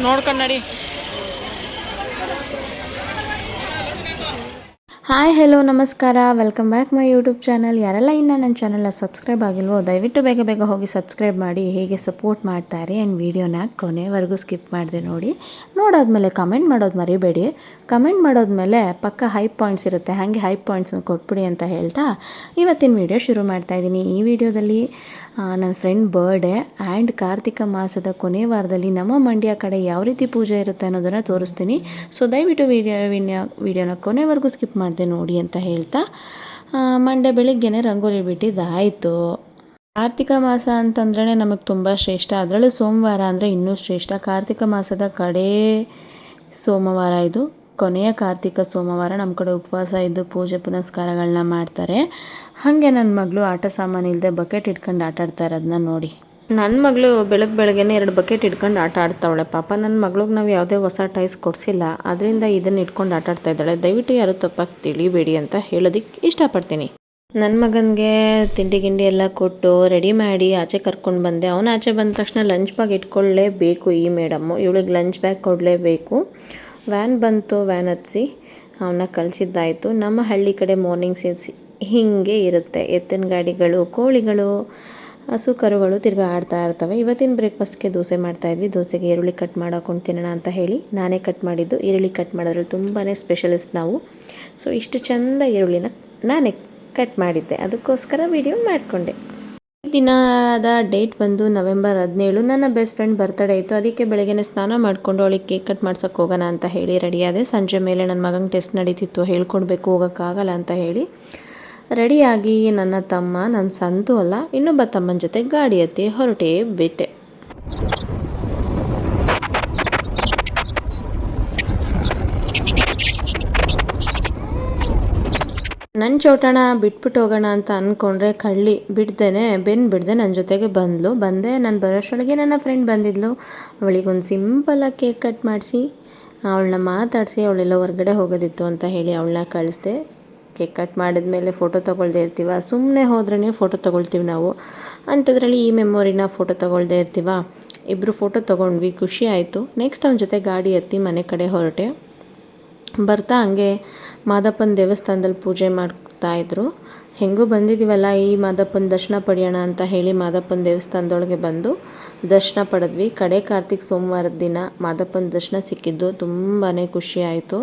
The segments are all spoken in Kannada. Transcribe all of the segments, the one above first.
ನೋಡ್ಕೊಂಡು ನಡಿ. ಹಾಯ್ ಹೆಲೋ ನಮಸ್ಕಾರ. Welcome back my YouTube channel ಯಾರೆಲ್ಲ ಇನ್ನು ನನ್ನ ಚಾನಲ್ನ ಸಬ್ಸ್ಕ್ರೈಬ್ ಆಗಿಲ್ವೋ, ದಯವಿಟ್ಟು ಬೇಗ ಬೇಗ ಹೋಗಿ ಸಬ್ಸ್ಕ್ರೈಬ್ ಮಾಡಿ, ಹೇಗೆ ಸಪೋರ್ಟ್ ಮಾಡ್ತಾರೆ ಆ್ಯಂಡ್ ವೀಡಿಯೋನ ಕೊನೆವರೆಗೂ ಸ್ಕಿಪ್ ಮಾಡಿದೆ ನೋಡಿ. ನೋಡಾದ್ಮೇಲೆ ಕಮೆಂಟ್ ಮಾಡೋದು ಮರಿಬೇಡಿ. ಕಮೆಂಟ್ ಮಾಡೋದ್ಮೇಲೆ ಪಕ್ಕ ಹೈ ಪಾಯಿಂಟ್ಸ್ ಇರುತ್ತೆ. ಹಾಗೆ ಹೈ ಪಾಯಿಂಟ್ಸ್ನ ಕೊಟ್ಬಿಡಿ ಅಂತ ಹೇಳ್ತಾ ಇವತ್ತಿನ ವೀಡಿಯೋ ಶುರು ಮಾಡ್ತಾ ಇದ್ದೀನಿ. ಈ ವಿಡಿಯೋದಲ್ಲಿ ನನ್ನ ಫ್ರೆಂಡ್ ಬರ್ಡೇ ಆ್ಯಂಡ್ ಕಾರ್ತಿಕ ಮಾಸದ ಕೊನೆ ವಾರದಲ್ಲಿ ನಮ್ಮ ಮಂಡ್ಯ ಕಡೆ ಯಾವ ರೀತಿ ಪೂಜೆ ಇರುತ್ತೆ ಅನ್ನೋದನ್ನು ತೋರಿಸ್ತೀನಿ. ಸೊ ದಯವಿಟ್ಟು ವೀಡಿಯೋ ವಿಡಿಯೋನ ಕೊನೆವರೆಗೂ ಸ್ಕಿಪ್ ಮಾಡಿದೆ ನೋಡಿ ಅಂತ ಹೇಳ್ತಾ ಮಂಡೆ ಬೆಳಿಗ್ಗೆನೆ ರಂಗೋಲಿ ಬಿಟ್ಟಿದ್ದಾಯಿತು. ಕಾರ್ತಿಕ ಮಾಸ ಅಂತಂದ್ರೆ ನಮಗೆ ತುಂಬ ಶ್ರೇಷ್ಠ. ಅದರಲ್ಲೂ ಸೋಮವಾರ ಅಂದರೆ ಇನ್ನೂ ಶ್ರೇಷ್ಠ. ಕಾರ್ತಿಕ ಮಾಸದ ಕಡೇ ಸೋಮವಾರ ಇದು. ಕೊನೆಯ ಕಾರ್ತಿಕ ಸೋಮವಾರ ನಮ್ಮ ಕಡೆ ಉಪವಾಸ ಇದ್ದು ಪೂಜೆ ಪುನಸ್ಕಾರಗಳನ್ನ ಮಾಡ್ತಾರೆ. ಹಾಗೆ ನನ್ನ ಮಗಳು ಆಟ ಸಾಮಾನು ಇಲ್ಲದೆ ಬಕೆಟ್ ಇಟ್ಕೊಂಡು ಆಟಾಡ್ತಾ ಇರೋದನ್ನ ನೋಡಿ. ನನ್ನ ಮಗಳು ಬೆಳಗ್ಗೆ ಬೆಳಗ್ಗೆನೇ ಎರಡು ಬಕೆಟ್ ಇಟ್ಕೊಂಡು ಆಟ ಆಡ್ತಾವಳೆ. ಪಾಪ ನನ್ನ ಮಗಳಿಗೆ ನಾವು ಯಾವುದೇ ಹೊಸ ಟೈಸ್ ಕೊಡಿಸಿಲ್ಲ. ಅದರಿಂದ ಇದನ್ನು ಇಟ್ಕೊಂಡು ಆಟ ಆಡ್ತಾ ಇದ್ದಾಳೆ. ದಯವಿಟ್ಟು ಯಾರು ತಪ್ಪಾಗಿ ತಿಳಿಬೇಡಿ ಅಂತ ಹೇಳೋದಕ್ಕೆ ಇಷ್ಟಪಡ್ತೀನಿ. ನನ್ನ ಮಗನಿಗೆ ತಿಂಡಿ ಗಿಂಡಿ ಎಲ್ಲ ಕೊಟ್ಟು ರೆಡಿ ಮಾಡಿ ಆಚೆ ಕರ್ಕೊಂಡು ಬಂದೆ. ಅವನು ಆಚೆ ಬಂದ ತಕ್ಷಣ ಲಂಚ್ ಬ್ಯಾಗ್ ಇಟ್ಕೊಳ್ಳೇಬೇಕು ಈ ಮೇಡಮ್ಮು. ಇವಳಿಗೆ ಲಂಚ್ ಬ್ಯಾಗ್ ಕೊಡಲೇಬೇಕು. ವ್ಯಾನ್ ಬಂತು, ವ್ಯಾನ್ ಹತ್ತಿಸಿ ಅವನ್ನ ಕಳಿಸಿದ್ದಾಯಿತು. ನಮ್ಮ ಹಳ್ಳಿ ಕಡೆ ಮಾರ್ನಿಂಗ್ ಸಿನ್ಸ್ ಹೀಗೆ ಇರುತ್ತೆ. ಎತ್ತಿನ ಗಾಡಿಗಳು, ಕೋಳಿಗಳು ಹಸು ಕರುಗಳು ತಿರ್ಗಾ ಆಡ್ತಾ ಇರ್ತವೆ. ಇವತ್ತಿನ ಬ್ರೇಕ್ಫಾಸ್ಟ್ಗೆ ದೋಸೆ ಮಾಡ್ತಾಯಿದ್ವಿ ದೋಸೆಗೆ ಈರುಳ್ಳಿ ಕಟ್ ಮಾಡೋಕೊಂಡು ತಿನ್ನೋಣ ಅಂತ ಹೇಳಿ ನಾನೇ ಕಟ್ ಮಾಡಿದ್ದು. ಈರುಳ್ಳಿ ಕಟ್ ಮಾಡೋದ್ರಲ್ಲಿ ತುಂಬಾ ಸ್ಪೆಷಲಿಸ್ಟ್ ನಾವು. ಸೊ ಇಷ್ಟು ಚೆಂದ ಈರುಳ್ಳಿನ ನಾನೇ ಕಟ್ ಮಾಡಿದ್ದೆ. ಅದಕ್ಕೋಸ್ಕರ ವಿಡಿಯೋ ಮಾಡಿಕೊಂಡೆ. ದಿನದ ಡೇಟ್ ಬಂದು ನವೆಂಬರ್ ಹದಿನೇಳು. ನನ್ನ ಬೆಸ್ಟ್ ಫ್ರೆಂಡ್ ಬರ್ತಡೇ ಇತ್ತು. ಅದಕ್ಕೆ ಬೆಳಗ್ಗೆ ಸ್ನಾನ ಮಾಡಿಕೊಂಡು ಅವಳಿಗೆ ಕೇಕ್ ಕಟ್ ಮಾಡ್ಸೋಕ್ಕೆ ಹೋಗೋಣ ಅಂತ ಹೇಳಿ ರೆಡಿಯಾದೆ ಸಂಜೆ ಮೇಲೆ ನನ್ನ ಮಗಂಗೆ ಟೆಸ್ಟ್ ನಡೀತಿತ್ತು. ಹೇಳ್ಕೊಡ್ಬೇಕು, ಹೋಗೋಕ್ಕಾಗಲ್ಲ ಅಂತ ಹೇಳಿ. ರೆಡಿಯಾಗಿ ನನ್ನ ತಮ್ಮ ನನ್ನ ಸಂತು ಅಲ್ಲ, ಇನ್ನೊಬ್ಬ ತಮ್ಮನ ಜೊತೆ ಗಾಡಿ ಹತ್ತಿ ಹೊರಟೇ ಬಿಟ್ಟೆ. ನನ್ನ ಚೋಟಣ ಬಿಟ್ಬಿಟ್ಟು ಹೋಗೋಣ ಅಂತ ಅಂದ್ಕೊಂಡ್ರೆ ಕಳ್ಳಿ, ಬಿಡ್ದೇನೆ ಬೆನ್ನು ಬಿಡ್ದೆ ನನ್ನ ಜೊತೆಗೆ ಬಂದಳು ಬಂದೆ ನಾನು ಬರೋಷ್ಟೊಳಗೆ ನನ್ನ ಫ್ರೆಂಡ್ ಬಂದಿದ್ಲು. ಅವಳಿಗೊಂದು ಸಿಂಪಲಾಗಿ ಕೇಕ್ ಕಟ್ ಮಾಡಿಸಿ, ಅವಳನ್ನ ಮಾತಾಡಿಸಿ, ಅವಳೆಲ್ಲ ಹೊರಗಡೆ ಹೋಗೋದಿತ್ತು ಅಂತ ಹೇಳಿ ಅವಳನ್ನ ಕಳಿಸ್ದೆ. ಕೇಕ್ ಕಟ್ ಮಾಡಿದ್ಮೇಲೆ ಫೋಟೋ ತೊಗೊಳ್ದೇ ಇರ್ತೀವ. ಸುಮ್ಮನೆ ಹೋದ್ರೇ ಫೋಟೋ ತೊಗೊಳ್ತೀವಿ ನಾವು. ಅಂಥದ್ರಲ್ಲಿ ಈ ಮೆಮೊರಿನ ಫೋಟೋ ತೊಗೊಳ್ದೇ ಇರ್ತೀವ. ಇಬ್ಬರು ಫೋಟೋ ತೊಗೊಂಡ್ವಿ, ಖುಷಿ ಆಯಿತು. ನೆಕ್ಸ್ಟ್ ಅವನ ಜೊತೆ ಗಾಡಿ ಎತ್ತಿ ಮನೆ ಕಡೆ ಹೊರಟೆ. ಬರ್ತಾ ಹಂಗೆ ಮಾದಪ್ಪನ ದೇವಸ್ಥಾನದಲ್ಲಿ ಪೂಜೆ ಮಾಡ್ತಾಯಿದ್ರು ಹೆಂಗೂ ಬಂದಿದ್ದೀವಲ್ಲ ಈ ಮಾದಪ್ಪನ ದರ್ಶನ ಪಡೆಯೋಣ ಅಂತ ಹೇಳಿ ಮಾದಪ್ಪನ ದೇವಸ್ಥಾನದೊಳಗೆ ಬಂದು ದರ್ಶನ ಪಡೆದ್ವಿ. ಕಡೆ ಕಾರ್ತಿಕ್ ಸೋಮವಾರದ ದಿನ ಮಾದಪ್ಪನ ದರ್ಶನ ಸಿಕ್ಕಿದ್ದು ತುಂಬಾ ಖುಷಿ ಆಯಿತು.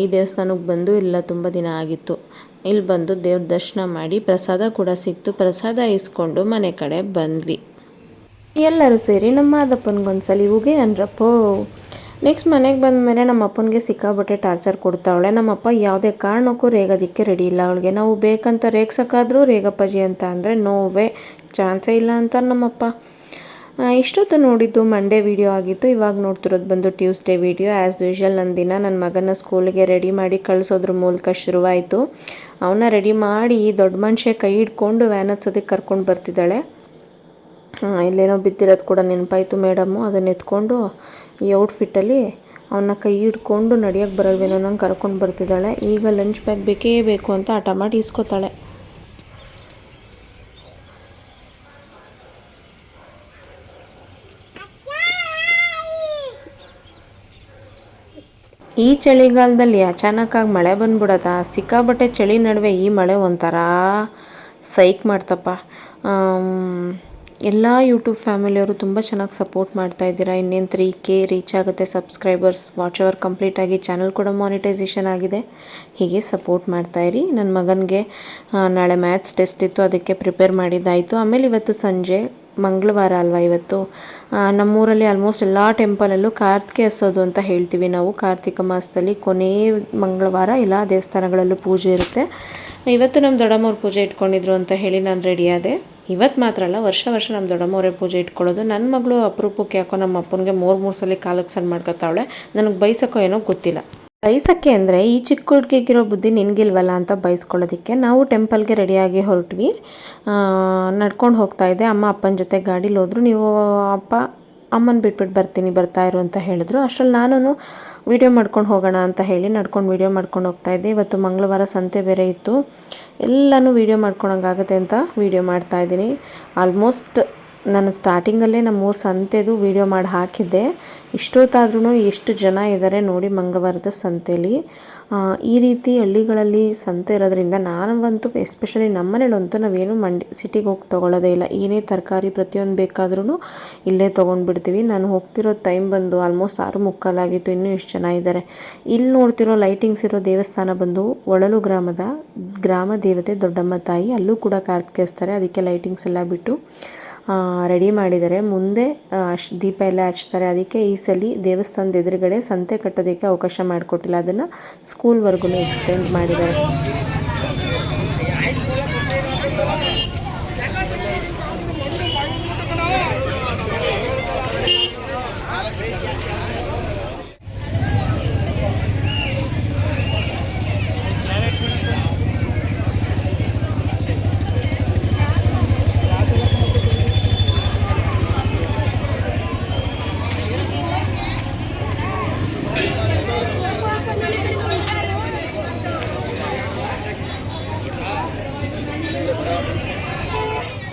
ಈ ದೇವಸ್ಥಾನಕ್ಕೆ ಬಂದು ಇಲ್ಲ, ತುಂಬ ದಿನ ಆಗಿತ್ತು. ಇಲ್ಲಿ ಬಂದು ದೇವ್ರ ದರ್ಶನ ಮಾಡಿ ಪ್ರಸಾದ ಕೂಡ ಸಿಕ್ತು. ಪ್ರಸಾದ ಇಸ್ಕೊಂಡು ಮನೆ ಕಡೆ ಬಂದ್ವಿ. ಎಲ್ಲರೂ ಸೇರಿ ನಮ್ಮ ಮಾದಪ್ಪನಿಗೊಂದ್ಸಲಿ ಉಗೆ ಅನ್ರಪ್ಪೋ ನೆಕ್ಸ್ಟ್ ಮನೆಗೆ ಬಂದ ಮೇಲೆ ನಮ್ಮ ಅಪ್ಪನಿಗೆ ಸಿಕ್ಕಾಬಟ್ಟೆ ಟಾರ್ಚರ್ ಕೊಡ್ತಾವಳೆ. ನಮ್ಮಪ್ಪ ಯಾವುದೇ ಕಾರಣಕ್ಕೂ ರೇಗೋದಕ್ಕೆ ರೆಡಿ ಇಲ್ಲ. ಅವಳಿಗೆ, ನಾವು ಬೇಕಂತ ರೇಗ್ಸೋಕ್ಕಾದರೂ ರೇಗಪ್ಪಾಜಿ ಅಂತ ಅಂದರೆ ನೋವೇ ಚಾನ್ಸೇ ಇಲ್ಲ ಅಂತ ನಮ್ಮಪ್ಪ ಇಷ್ಟೊತ್ತು ನೋಡಿದ್ದು ಮಂಡೇ ವೀಡಿಯೋ ಆಗಿತ್ತು. ಇವಾಗ ನೋಡ್ತಿರೋದು ಬಂದು ಟ್ಯೂಸ್ಡೇ ವಿಡಿಯೋ ಆ್ಯಸ್ ಯೂಶ್ವಲ್ ನನ್ನ ದಿನ ನನ್ನ ಮಗನ ಸ್ಕೂಲಿಗೆ ರೆಡಿ ಮಾಡಿ ಕಳಿಸೋದ್ರ ಮೂಲಕ ಶುರುವಾಯಿತು. ಅವನ್ನ ರೆಡಿ ಮಾಡಿ ದೊಡ್ಡ ಮನುಷ್ಯ ಕೈ ಹಿಡ್ಕೊಂಡು ವ್ಯಾನ್ ಹತ್ಸೋದಕ್ಕೆ ಕರ್ಕೊಂಡು ಬರ್ತಿದ್ದಾಳೆ. ಇಲ್ಲೇನೋ ಬಿದ್ದಿರೋದು ಕೂಡ ನೆನಪಾಯಿತು ಮೇಡಮ್ಮು ಅದನ್ನ ಎತ್ಕೊಂಡು ಈ ಔಟ್ಫಿಟ್ಟಲ್ಲಿ ಅವನ್ನ ಕೈ ಹಿಡ್ಕೊಂಡು ನಡೆಯೋಕ್ಕೆ ಬರಲ್ವೇನೋ ನಂಗೆ ಕರ್ಕೊಂಡು ಬರ್ತಿದ್ದಾಳೆ. ಈಗ ಲಂಚ್ ಬ್ಯಾಗ್ ಬೇಕೇ ಬೇಕು ಅಂತ ಹಠ ಮಾಡಿ ಇಸ್ಕೋತಾಳೆ. ಈ ಚಳಿಗಾಲದಲ್ಲಿ ಅಚಾನಕ್ಕಾಗಿ ಮಳೆ ಬಂದ್ಬಿಡತ್ತ? ಸಿಕ್ಕಾಬಟ್ಟೆ ಚಳಿ ನಡುವೆ ಈ ಮಳೆ ಒಂಥರ ಸೈಕ್ ಮಾಡ್ತಪ್ಪ. ಎಲ್ಲ ಯೂಟ್ಯೂಬ್ ಫ್ಯಾಮಿಲಿಯವರು ತುಂಬ ಚೆನ್ನಾಗಿ ಸಪೋರ್ಟ್ ಮಾಡ್ತಾ ಇದ್ದೀರಾ. ಇನ್ನೇನು ತ್ರೀ ಕೆ ರೀಚ್ ಆಗುತ್ತೆ ಸಬ್ಸ್ಕ್ರೈಬರ್ಸ್ ವಾಚ್ ಅವರ್ ಕಂಪ್ಲೀಟಾಗಿ ಚಾನಲ್ ಕೂಡ ಮಾನಿಟೈಸೇಷನ್ ಆಗಿದೆ. ಹೀಗೆ ಸಪೋರ್ಟ್ ಮಾಡ್ತಾಯಿರಿ ನನ್ನ ಮಗನಿಗೆ ನಾಳೆ ಮ್ಯಾಥ್ಸ್ ಟೆಸ್ಟ್ ಇತ್ತು, ಅದಕ್ಕೆ ಪ್ರಿಪೇರ್ ಮಾಡಿದ್ದಾಯಿತು. ಆಮೇಲೆ ಇವತ್ತು ಸಂಜೆ ಮಂಗಳವಾರ ಅಲ್ವಾ ಇವತ್ತು? ನಮ್ಮೂರಲ್ಲಿ ಆಲ್ಮೋಸ್ಟ್ ಎಲ್ಲ ಟೆಂಪಲಲ್ಲೂ ಕಾರ್ತಿಕೆ ಎಸೋದು ಅಂತ ಹೇಳ್ತೀವಿ ನಾವು. ಕಾರ್ತಿಕ ಮಾಸದಲ್ಲಿ ಕೊನೆ ಮಂಗಳವಾರ ಎಲ್ಲ ದೇವಸ್ಥಾನಗಳಲ್ಲೂ ಪೂಜೆ ಇರುತ್ತೆ. ಇವತ್ತು ನಮ್ಮ ದೊಡ್ಡಮ್ಮವ್ರ ಪೂಜೆ ಇಟ್ಕೊಂಡಿದ್ರು ಅಂತ ಹೇಳಿ ನಾನು ರೆಡಿ ಆದೆ. ಇವತ್ತು ಮಾತ್ರ ಅಲ್ಲ, ವರ್ಷ ವರ್ಷ ನಮ್ಮ ದೊಡ್ಡಮ್ಮವರೇ ಪೂಜೆ ಇಟ್ಕೊಳ್ಳೋದು. ನನ್ನ ಮಗಳು ಅಪರೂಪಕ್ಕೆ ಯಾಕೋ ನಮ್ಮ ಅಪ್ಪನಿಗೆ ಮೂರು ಮೂರು ಸಲ ಕಾಲಕ್ಕೆ ಸಣ್ಣ ಮಾಡ್ಕೊತಾವಳೆ. ನನಗೆ ಬೈಸೋಕ್ಕೋ ಏನೋ ಗೊತ್ತಿಲ್ಲ. ಬೈಸೋಕ್ಕೆ ಅಂದರೆ ಈ ಚಿಕ್ಕ ಹುಡುಗಿಗಿರೋ ಬುದ್ಧಿ ನಿನಗಿಲ್ವಲ್ಲ ಅಂತ ಬೈಸ್ಕೊಳ್ಳೋದಕ್ಕೆ ನಾವು ಟೆಂಪಲ್ಗೆ ರೆಡಿಯಾಗಿ ಹೊರಟ್ವಿ. ನಡ್ಕೊಂಡು ಹೋಗ್ತಾ ಇದ್ದೆ ಅಮ್ಮ ಅಪ್ಪನ ಜೊತೆ ಗಾಡೀಲಿ ಹೋದ್ರು ನೀವು, ಅಪ್ಪ, ಅಮ್ಮನ ಬಿಟ್ಬಿಟ್ಟು ಬರ್ತೀನಿ, ಬರ್ತಾ ಇರು ಅಂತ ಹೇಳಿದ್ರು. ಅಷ್ಟರಲ್ಲಿ ನಾನು ವೀಡಿಯೋ ಮಾಡ್ಕೊಂಡು ಹೋಗೋಣ ಅಂತ ಹೇಳಿ ನಡ್ಕೊಂಡು ವೀಡಿಯೋ ಮಾಡ್ಕೊಂಡು ಹೋಗ್ತಾಯಿದ್ದೆ ಇವತ್ತು ಮಂಗಳವಾರ ಸಂತೆ ಬೇರೆ ಇತ್ತು. ಎಲ್ಲನೂ ವೀಡಿಯೋ ಮಾಡ್ಕೊಳಂಗಾಗತ್ತೆ ಅಂತ ವೀಡಿಯೋ ಮಾಡ್ತಾಯಿದ್ದೀನಿ ಆಲ್ಮೋಸ್ಟ್ ನಾನು ಸ್ಟಾರ್ಟಿಂಗಲ್ಲೇ ನಮ್ಮೂರ ಸಂತೆದು ವೀಡಿಯೋ ಮಾಡಿ ಹಾಕಿದ್ದೆ. ಇಷ್ಟೊತ್ತಾದ್ರೂ ಎಷ್ಟು ಜನ ಇದ್ದಾರೆ ನೋಡಿ ಮಂಗಳವಾರದ ಸಂತೆಯಲ್ಲಿ ಈ ರೀತಿ ಹಳ್ಳಿಗಳಲ್ಲಿ ಸಂತೆ ಇರೋದ್ರಿಂದ ನಾನಂತೂ ಎಸ್ಪೆಷಲಿ ನಮ್ಮನೇಲಂತೂ ನಾವೇನು ಮಂಡಿ ಸಿಟಿಗೆ ಹೋಗಿ ತೊಗೊಳ್ಳೋದೇ ಇಲ್ಲ. ಏನೇ ತರಕಾರಿ ಪ್ರತಿಯೊಂದು ಬೇಕಾದ್ರೂ ಇಲ್ಲೇ ತೊಗೊಂಡ್ಬಿಡ್ತೀವಿ. ನಾನು ಹೋಗ್ತಿರೋ ಟೈಮ್ ಬಂದು ಆಲ್ಮೋಸ್ಟ್ ಆರು ಮುಕ್ಕಾಲಾಗಿತ್ತು ಇನ್ನೂ ಎಷ್ಟು ಜನ ಇದ್ದಾರೆ ಇಲ್ಲಿ ನೋಡ್ತಿರೋ ಲೈಟಿಂಗ್ಸ್ ಇರೋ ದೇವಸ್ಥಾನ ಬಂದು ಒಳಲು ಗ್ರಾಮದ, ಗ್ರಾಮ ದೇವತೆ ದೊಡ್ಡಮ್ಮ ತಾಯಿ, ಅಲ್ಲೂ ಕೂಡ ಕಾರ್ತಿಕಿಸ್ತಾರೆ ಅದಕ್ಕೆ ಲೈಟಿಂಗ್ಸ್ ಎಲ್ಲ ಬಿಟ್ಟು. ರೆಡಿ ಮಾಡಿದ್ದಾರೆ. ಮುಂದೆ ದೀಪ ಎಲ್ಲ ಹಚ್ತಾರೆ. ಅದಕ್ಕೆ ಈ ಸಲ ದೇವಸ್ಥಾನದ ಎದುರುಗಡೆ ಸಂತೆ ಕಟ್ಟೋದಕ್ಕೆ ಅವಕಾಶ ಮಾಡಿಕೊಟ್ಟಿಲ್ಲ. ಅದನ್ನು ಸ್ಕೂಲ್ವರೆಗೂ ಎಕ್ಸ್ಟೆಂಡ್ ಮಾಡಿದ್ದಾರೆ.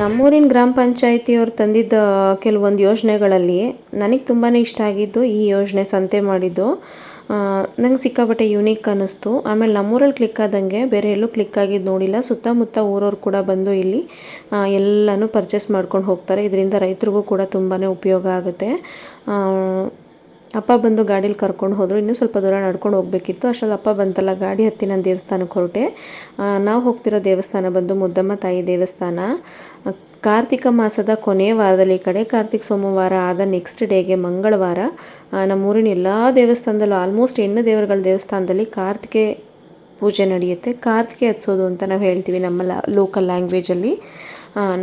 ನಮ್ಮೂರಿನ ಗ್ರಾಮ ಪಂಚಾಯಿತಿಯವ್ರು ತಂದಿದ್ದ ಕೆಲವೊಂದು ಯೋಜನೆಗಳಲ್ಲಿ ನನಗೆ ತುಂಬಾ ಇಷ್ಟ ಆಗಿದ್ದು ಈ ಯೋಜನೆ ಸಂತೆ ಮಾಡಿದ್ದು. ನಂಗೆ ಸಿಕ್ಕಾಪಟ್ಟೆ ಯೂನಿಕ್ ಅನ್ನಿಸ್ತು. ಆಮೇಲೆ ನಮ್ಮೂರಲ್ಲಿ ಕ್ಲಿಕ್ ಆದಂಗೆ ಬೇರೆ ಎಲ್ಲೂ ಕ್ಲಿಕ್ ಆಗಿದ್ದು ನೋಡಿಲ್ಲ. ಸುತ್ತಮುತ್ತ ಊರವ್ರು ಕೂಡ ಬಂದು ಇಲ್ಲಿ ಎಲ್ಲನೂ ಪರ್ಚೇಸ್ ಮಾಡ್ಕೊಂಡು ಹೋಗ್ತಾರೆ. ಇದರಿಂದ ರೈತರಿಗೂ ಕೂಡ ತುಂಬಾ ಉಪಯೋಗ ಆಗುತ್ತೆ. ಅಪ್ಪ ಬಂದು ಗಾಡೀಲಿ ಕರ್ಕೊಂಡು ಹೋದರು. ಇನ್ನೂ ಸ್ವಲ್ಪ ದೂರ ನಡ್ಕೊಂಡು ಹೋಗಬೇಕಿತ್ತು. ಅಷ್ಟರಲ್ಲಿ ಅಪ್ಪ ಬಂತಲ್ಲ, ಗಾಡಿ ಹತ್ತಿ ನಾನು ದೇವಸ್ಥಾನಕ್ಕೆ ಹೊರಟೆ. ನಾವು ಹೋಗ್ತಿರೋ ದೇವಸ್ಥಾನ ಬಂದು ಮುದ್ದಮ್ಮ ತಾಯಿ ದೇವಸ್ಥಾನ. ಕಾರ್ತಿಕ ಮಾಸದ ಕೊನೆಯ ವಾರದಲ್ಲಿ ಈ ಕಡೆ, ಕಾರ್ತಿಕ ಸೋಮವಾರ ಆದ ನೆಕ್ಸ್ಟ್ ಡೇಗೆ ಮಂಗಳವಾರ ನಮ್ಮೂರಿನ ಎಲ್ಲ ದೇವಸ್ಥಾನದಲ್ಲೂ ಆಲ್ಮೋಸ್ಟ್ ಹೆಣ್ಣು ದೇವರುಗಳ ದೇವಸ್ಥಾನದಲ್ಲಿ ಕಾರ್ತಿಕೆ ಪೂಜೆ ನಡೆಯುತ್ತೆ. ಕಾರ್ತಿಕೆ ಹಚ್ಚೋದು ಅಂತ ನಾವು ಹೇಳ್ತೀವಿ ನಮ್ಮ ಲೋಕಲ್ ಲ್ಯಾಂಗ್ವೇಜಲ್ಲಿ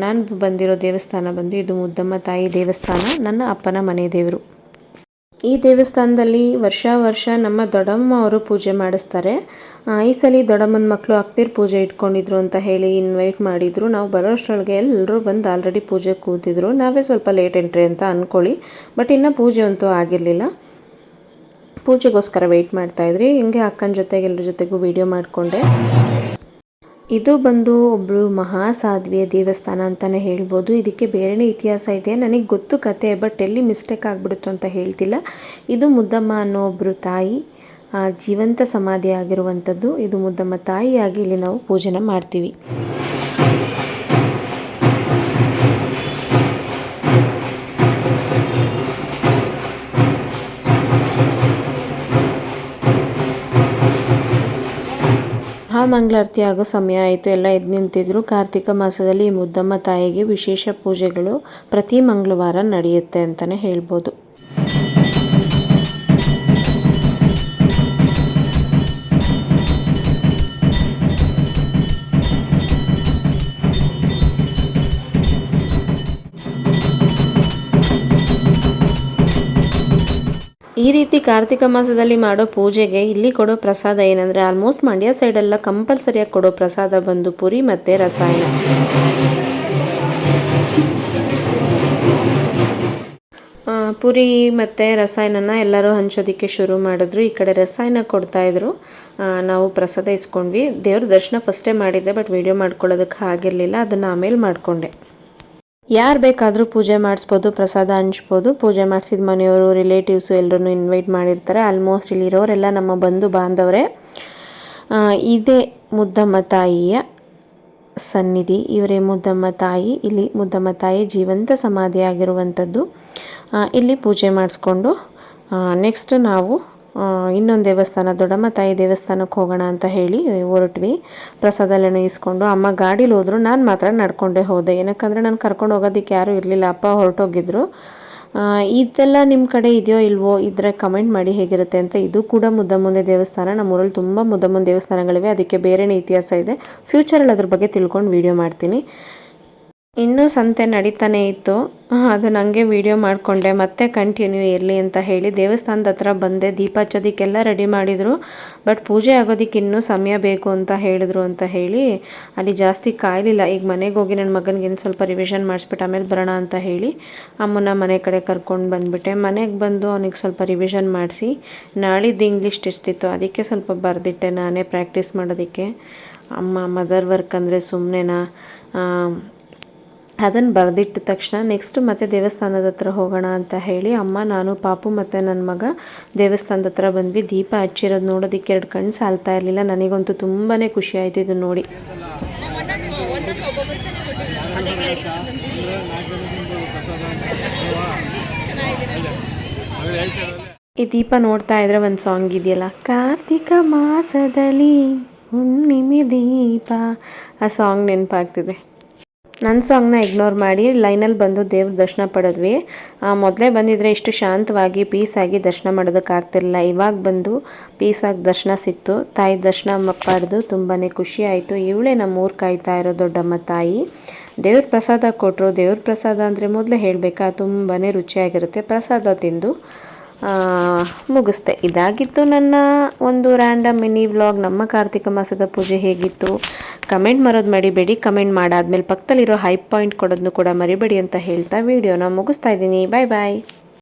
ನಾನು ಬಂದಿರೋ ದೇವಸ್ಥಾನ ಬಂದು ಇದು ಮುದ್ದಮ್ಮ ತಾಯಿ ದೇವಸ್ಥಾನ, ನನ್ನ ಅಪ್ಪನ ಮನೆ ದೇವರು. ಈ ದೇವಸ್ಥಾನದಲ್ಲಿ ವರ್ಷ ವರ್ಷ ನಮ್ಮ ದೊಡ್ಡಮ್ಮ ಅವರು ಪೂಜೆ ಮಾಡಿಸ್ತಾರೆ. ಈ ಸಲ ದೊಡ್ಡಮ್ಮನ ಮಕ್ಕಳು ಅಕ್ತಿರ್ ಪೂಜೆ ಇಟ್ಕೊಂಡಿದ್ರು ಅಂತ ಹೇಳಿ ಇನ್ವೈಟ್ ಮಾಡಿದ್ರು. ನಾವು ಬರೋ ಅಷ್ಟರೊಳಗೆ ಎಲ್ಲರೂ ಬಂದು ಆಲ್ರೆಡಿ ಪೂಜೆ ಕೂತಿದ್ರು. ನಾವೇ ಸ್ವಲ್ಪ ಲೇಟ್ ಎಂಟ್ರಿ ಅಂತ ಅಂದ್ಕೊಳ್ಳಿ ಬಟ್ ಇನ್ನೂ ಪೂಜೆ ಅಂತೂ ಆಗಿರಲಿಲ್ಲ. ಪೂಜೆಗೋಸ್ಕರ ವೆಯ್ಟ್ ಮಾಡ್ತಾಯಿದ್ರಿ ಹಿಂಗೆ ಅಕ್ಕನ ಜೊತೆಗೆ ಎಲ್ಲರ ಜೊತೆಗೂ ವಿಡಿಯೋ ಮಾಡಿಕೊಂಡೆ. ಇದು ಬಂದು ಒಬ್ಬಳು ಮಹಾಸಾಧ್ವಿಯ ದೇವಸ್ಥಾನ ಅಂತಾನೆ ಹೇಳ್ಬೋದು. ಇದಕ್ಕೆ ಬೇರೆನೇ ಇತಿಹಾಸ ಇದೆ. ನನಗೆ ಗೊತ್ತು ಕತೆ, ಬಟ್ ಎಲ್ಲಿ ಮಿಸ್ಟೇಕ್ ಆಗ್ಬಿಡುತ್ತೋ ಅಂತ ಹೇಳ್ತಿಲ್ಲ. ಇದು ಮುದ್ದಮ್ಮ ಅನ್ನೋ ಒಬ್ಬರು ತಾಯಿ. ಜೀವಂತ ಸಮಾಧಿ ಆಗಿರುವಂಥದ್ದು. ಇದು ಮುದ್ದಮ್ಮ ತಾಯಿಯಾಗಿ ಇಲ್ಲಿ ನಾವು ಪೂಜೆನ ಮಾಡ್ತೀವಿ. ಮಂಗಳಾರತಿ ಆಗೋ ಸಮಯ ಆಯಿತು, ಎಲ್ಲ ಎದ್ದು ನಿಂತಿದ್ರು. ಕಾರ್ತಿಕ ಮಾಸದಲ್ಲಿ ಈ ಮುದ್ದಮ್ಮ ತಾಯಿಗೆ ವಿಶೇಷ ಪೂಜೆಗಳು ಪ್ರತಿ ಮಂಗಳವಾರ ನಡೆಯುತ್ತೆ ಅಂತಲೇ ಹೇಳ್ಬೋದು. ಈ ರೀತಿ ಕಾರ್ತಿಕ ಮಾಸದಲ್ಲಿ ಮಾಡೋ ಪೂಜೆಗೆ ಇಲ್ಲಿ ಕೊಡೋ ಪ್ರಸಾದ ಏನಂದರೆ ಆಲ್ಮೋಸ್ಟ್ ಮಂಡ್ಯ ಸೈಡೆಲ್ಲ ಕಂಪಲ್ಸರಿಯಾಗಿ ಕೊಡೋ ಪ್ರಸಾದ ಬಂದು ಪುರಿ ಮತ್ತು ರಸಾಯನ. ಪುರಿ ಮತ್ತು ರಸಾಯನನ ಎಲ್ಲರೂ ಹಂಚೋದಕ್ಕೆ ಶುರು ಮಾಡಿದ್ರು. ಈ ಕಡೆ ರಸಾಯನ ಕೊಡ್ತಾಯಿದ್ರು ನಾವು ಪ್ರಸಾದ ಇಸ್ಕೊಂಡ್ವಿ. ದೇವ್ರ ದರ್ಶನ ಫಸ್ಟೇ ಮಾಡಿದ್ದೆ ಬಟ್ ವಿಡಿಯೋ ಮಾಡ್ಕೊಳ್ಳೋದಕ್ಕೆ ಆಗಿರಲಿಲ್ಲ. ಅದನ್ನು ಆಮೇಲೆ ಮಾಡಿಕೊಂಡೆ. ಯಾರು ಬೇಕಾದರೂ ಪೂಜೆ ಮಾಡಿಸ್ಬೋದು, ಪ್ರಸಾದ ಹಂಚ್ಬೋದು. ಪೂಜೆ ಮಾಡಿಸಿದ ಮನೆಯವರು ರಿಲೇಟಿವ್ಸು ಎಲ್ಲರನ್ನು ಇನ್ವೈಟ್ ಮಾಡಿರ್ತಾರೆ. ಆಲ್ಮೋಸ್ಟ್ ಇಲ್ಲಿರೋರೆಲ್ಲ ನಮ್ಮ ಬಂಧು ಬಾಂಧವರೇ. ಇದೇ ಮುದ್ದಮ್ಮ ತಾಯಿಯ ಸನ್ನಿಧಿ. ಇವರೇ ಮುದ್ದಮ್ಮ ತಾಯಿ. ಇಲ್ಲಿ ಮುದ್ದಮ್ಮ ತಾಯಿ ಜೀವಂತ ಸಮಾಧಿ ಆಗಿರುವಂಥದ್ದು ಇಲ್ಲಿ ಪೂಜೆ ಮಾಡಿಸ್ಕೊಂಡು ನೆಕ್ಸ್ಟ್ ನಾವು ಇನ್ನೊಂದು ದೇವಸ್ಥಾನ, ದೊಡ್ಡಮ್ಮ ತಾಯಿ ದೇವಸ್ಥಾನಕ್ಕೆ ಹೋಗೋಣ ಅಂತ ಹೇಳಿ ಹೊರಟ್ವಿ. ಪ್ರಸಾದ ಎಲ್ಲನೂ ಇಸ್ಕೊಂಡು ಅಮ್ಮ ಗಾಡೀಲಿ ಹೋದ್ರು, ನಾನು ಮಾತ್ರ ನಡ್ಕೊಂಡೇ ಹೋದೆ. ಏನಕ್ಕಂದರೆ ನಾನು ಕರ್ಕೊಂಡು ಹೋಗೋದಕ್ಕೆ ಯಾರೂ ಇರಲಿಲ್ಲ. ಅಪ್ಪ ಹೊರಟೋಗಿದ್ರು. ಇದೆಲ್ಲ ನಿಮ್ಮ ಕಡೆ ಇದೆಯೋ ಇಲ್ವೋ ಇದ್ರೆ ಕಮೆಂಟ್ ಮಾಡಿ ಹೇಗಿರುತ್ತೆ ಅಂತ ಇದು ಕೂಡ ಮುದ್ದಮುಂದೆ ದೇವಸ್ಥಾನ. ನಮ್ಮೂರಲ್ಲಿ ತುಂಬ ಮುದ್ದಮುಂದೆ ದೇವಸ್ಥಾನಗಳಿವೆ. ಅದಕ್ಕೆ ಬೇರೆನೇ ಇತಿಹಾಸ ಇದೆ. ಫ್ಯೂಚರಲ್ಲಿ ಅದ್ರ ಬಗ್ಗೆ ತಿಳ್ಕೊಂಡು ವಿಡಿಯೋ ಮಾಡ್ತೀನಿ. ಇನ್ನೂ ಸಂತೆ ನಡೀತಾನೆ ಇತ್ತು. ಅದು ನನಗೆ ವಿಡಿಯೋ ಮಾಡಿಕೊಂಡೆ. ಮತ್ತೆ ಕಂಟಿನ್ಯೂ ಇರಲಿ ಅಂತ ಹೇಳಿ ದೇವಸ್ಥಾನದ ಹತ್ರ ಬಂದೆ. ದೀಪ ಹಚ್ಚೋದಕ್ಕೆಲ್ಲ ರೆಡಿ ಮಾಡಿದರು. ಬಟ್ ಪೂಜೆ ಆಗೋದಕ್ಕೆ ಇನ್ನೂ ಸಮಯ ಬೇಕು ಅಂತ ಹೇಳಿದ್ರು ಅಂತ ಹೇಳಿ ಅಲ್ಲಿ ಜಾಸ್ತಿ ಕಾಯಲಿಲ್ಲ. ಈಗ ಮನೆಗೆ ಹೋಗಿ ನನ್ನ ಮಗನಿಗೆ ಇನ್ನು ಸ್ವಲ್ಪ ರಿವಿಷನ್ ಮಾಡಿಸ್ಬಿಟ್ಟು ಆಮೇಲೆ ಬರೋಣ ಅಂತ ಹೇಳಿ ಅಮ್ಮನ ಮನೆ ಕಡೆ ಕರ್ಕೊಂಡು ಬಂದುಬಿಟ್ಟೆ. ಮನೆಗೆ ಬಂದು ಅವನಿಗೆ ಸ್ವಲ್ಪ ರಿವಿಷನ್ ಮಾಡಿಸಿ ನಾಳಿದ್ದು ಇಂಗ್ಲೀಷ್ ಟೆಸ್ಟ್ ಇತ್ತು. ಅದಕ್ಕೆ ಸ್ವಲ್ಪ ಬರೆದಿಟ್ಟೆ ನಾನೇ ಪ್ರಾಕ್ಟೀಸ್ ಮಾಡೋದಕ್ಕೆ. ಅಮ್ಮ ಮದರ್ ವರ್ಕ್ ಅಂದರೆ ಸುಮ್ಮನೆನಾ ಅದನ್ನು ಬರೆದಿಟ್ಟ ತಕ್ಷಣ ನೆಕ್ಸ್ಟ್ ಮತ್ತೆ ದೇವಸ್ಥಾನದ ಹತ್ರ ಹೋಗೋಣ ಅಂತ ಹೇಳಿ ಅಮ್ಮ, ನಾನು, ಪಾಪು ಮತ್ತು ನನ್ನ ಮಗ ದೇವಸ್ಥಾನದ ಹತ್ರ ಬಂದ್ವಿ. ದೀಪ ಹಚ್ಚಿರೋದು ನೋಡೋದಕ್ಕೆ ಎರಡು ಕಣ್ಣು ಸಾಲ್ತಾ ಇರಲಿಲ್ಲ. ನನಗಂತೂ ತುಂಬಾ ಖುಷಿ ಆಯಿತು ಇದು ನೋಡಿ. ಈ ದೀಪ ನೋಡ್ತಾ ಇದ್ರೆ ಒಂದು ಸಾಂಗ್ ಇದೆಯಲ್ಲ? ಕಾರ್ತಿಕ ಮಾಸದಲ್ಲಿ ಹುಣ್ಣಿಮೆ ದೀಪ. ಆ ಸಾಂಗ್ ನೆನಪಾಗ್ತಿದೆ. ನನ್ನ ಸಾಂಗ್ನ ಇಗ್ನೋರ್ ಮಾಡಿ ಲೈನಲ್ಲಿ ಬಂದು ದೇವ್ರ ದರ್ಶನ ಪಡೆದ್ವಿ. ಮೊದಲೇ ಬಂದಿದ್ರೆ ಇಷ್ಟು ಶಾಂತವಾಗಿ ಪೀಸಾಗಿ ದರ್ಶನ ಮಾಡೋದಕ್ಕಾಗ್ತಿರಲಿಲ್ಲ ಇವಾಗ ಬಂದು ಪೀಸಾಗಿ ದರ್ಶನ ಸಿಕ್ತು. ತಾಯಿ ದರ್ಶನ ಪಡೆದು ತುಂಬಾ ಖುಷಿ ಆಯಿತು. ಇವಳೇ ನಮ್ಮ ಊರು ಕಾಯ್ತಾ ಇರೋ ದೊಡ್ಡಮ್ಮ ತಾಯಿ. ದೇವ್ರ ಪ್ರಸಾದ ಕೊಟ್ಟರು ದೇವ್ರ ಪ್ರಸಾದ ಅಂದರೆ ಮೊದಲೇ ಹೇಳಬೇಕಾ ತುಂಬಾ ರುಚಿಯಾಗಿರುತ್ತೆ. ಪ್ರಸಾದ ತಿಂದು ಆ, ಮುಗಿಸ್ದೆ. ಇದಾಗಿತ್ತು ನನ್ನ ಒಂದು ರ್ಯಾಂಡಮ್ ಮಿನಿ ವ್ಲಾಗ್ ನಮ್ಮ ಕಾರ್ತಿಕ ಮಾಸದ ಪೂಜೆ ಹೇಗಿತ್ತು? ಕಮೆಂಟ್ ಮರೋದು ಮರಿಬೇಡಿ. ಕಮೆಂಟ್ ಮಾಡಾದ್ಮೇಲೆ ಪಕ್ಕದಲ್ಲಿರೋ ಹೈ ಪಾಯಿಂಟ್ ಕೊಡೋದನ್ನು ಕೂಡ ಮರಿಬೇಡಿ ಅಂತ ಹೇಳ್ತಾ ವಿಡಿಯೋನ ಮುಗಿಸ್ತಾ ಇದ್ದೀನಿ. ಬಾಯ್ ಬಾಯ್